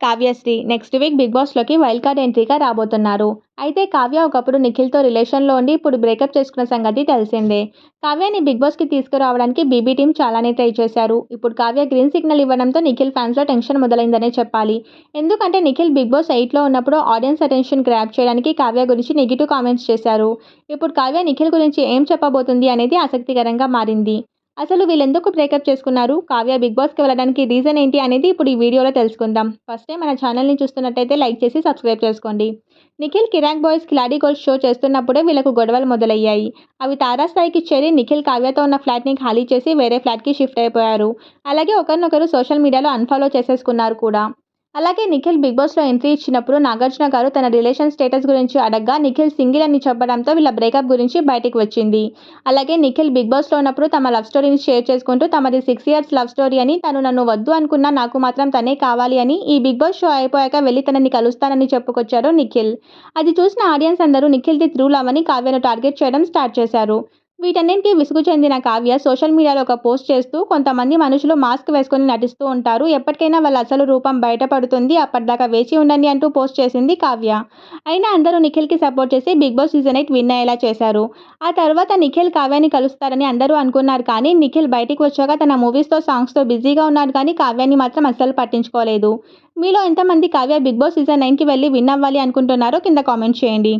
Kavyasri next week big బాస్లోకి wild card ఎంట్రీగా రాబోతున్నారు. అయితే కావ్య ఒకప్పుడు నిఖిల్తో రిలేషన్లో ఉండి ఇప్పుడు బ్రేకప్ చేసుకున్న సంగతి తెలిసిందే. కావ్యని బిగ్ బాస్కి తీసుకురావడానికి బీబీ టీం చాలానే ట్రై చేశారు. ఇప్పుడు కావ్య గ్రీన్ సిగ్నల్ ఇవ్వడంతో నిఖిల్ ఫ్యాన్స్లో టెన్షన్ మొదలైందనే చెప్పాలి. ఎందుకంటే నిఖిల్ బిగ్ బాస్ ఎయిట్లో ఉన్నప్పుడు ఆడియన్స్ అటెన్షన్ గ్రాప్ చేయడానికి కావ్య గురించి నెగిటివ్ కామెంట్స్ చేశారు. ఇప్పుడు కావ్య నిఖిల్ గురించి ఏం చెప్పబోతుంది అనేది ఆసక్తికరంగా మారింది. అసలు వీళ్ళెందుకు బ్రేకప్ చేసుకున్నారు? కావ్య బిగ్ బాస్కి వెళ్ళడానికి రీజన్ ఏంటి అనేది ఇప్పుడు ఈ వీడియోలో తెలుసుకుందాం. ఫస్ట్ టైం మన ఛానల్ని చూస్తున్నట్టయితే లైక్ చేసి సబ్స్క్రైబ్ చేసుకోండి. Nikhil Kiraak boys Khiladi gold show చేస్తున్నప్పుడే వీళ్ళకు గొడవలు మొదలయ్యాయి. అవి తారాస్థాయికి చేరి నిఖిల్ కావ్యతో ఉన్న ఫ్లాట్ని ఖాళీ చేసి వేరే ఫ్లాట్కి షిఫ్ట్ అయిపోయారు. అలాగే ఒకరినొకరు సోషల్ మీడియాలో అన్ఫాలో చేసేసుకున్నారు కూడా. అలాగే నిఖిల్ బిగ్ బాస్లో ఎంట్రీ ఇచ్చినప్పుడు నాగార్జున గారు తన రిలేషన్ స్టేటస్ గురించి అడగ్గా నిఖిల్ సింగిల్ అని చెప్పడంతో వీళ్ళ బ్రేకప్ గురించి బయటకు వచ్చింది. అలాగే నిఖిల్ బిగ్ బాస్లో ఉన్నప్పుడు తమ లవ్ స్టోరీని షేర్ చేసుకుంటూ తమది సిక్స్ ఇయర్స్ లవ్ స్టోరీ అని తను నన్ను వద్దు అనుకున్నా నాకు మాత్రం తనే కావాలి అని ఈ బిగ్ బాస్ షో అయిపోయాక వెళ్ళి తనని కలుస్తానని చెప్పుకొచ్చారు నిఖిల్. అది చూసిన ఆడియన్స్ అందరూ నిఖిల్ది త్రూ లవ్ అని కావ్యను టార్గెట్ చేయడం స్టార్ట్ చేశారు. వీటన్నింటికి విసుగు చెందిన కావ్య సోషల్ మీడియాలో ఒక పోస్ట్ చేస్తూ కొంతమంది మనుషులు మాస్క్ వేసుకొని నటిస్తూ ఉంటారు. ఎప్పటికైనా వాళ్ళ అసలు రూపం బయటపడుతుంది. అప్పటిదాకా వేచి ఉండండి అంటూ పోస్ట్ చేసింది కావ్య. అయినా అందరూ నిఖిల్కి సపోర్ట్ చేసి big boss season eight win అయ్యేలా చేశారు. ఆ తర్వాత నిఖిల్ కావ్యాన్ని కలుస్తారని అందరూ అనుకున్నారు కానీ నిఖిల్ బయటికి వచ్చాక తన మూవీస్తో సాంగ్స్తో బిజీగా ఉన్నాడు కానీ కావ్యాన్ని మాత్రం అస్సలు పట్టించుకోలేదు. మీలో ఎంతమంది కావ్య బిగ్ బాస్ సీజన్ నైన్కి వెళ్ళి విన్ అవ్వాలి అనుకుంటున్నారో కింద కామెంట్ చేయండి.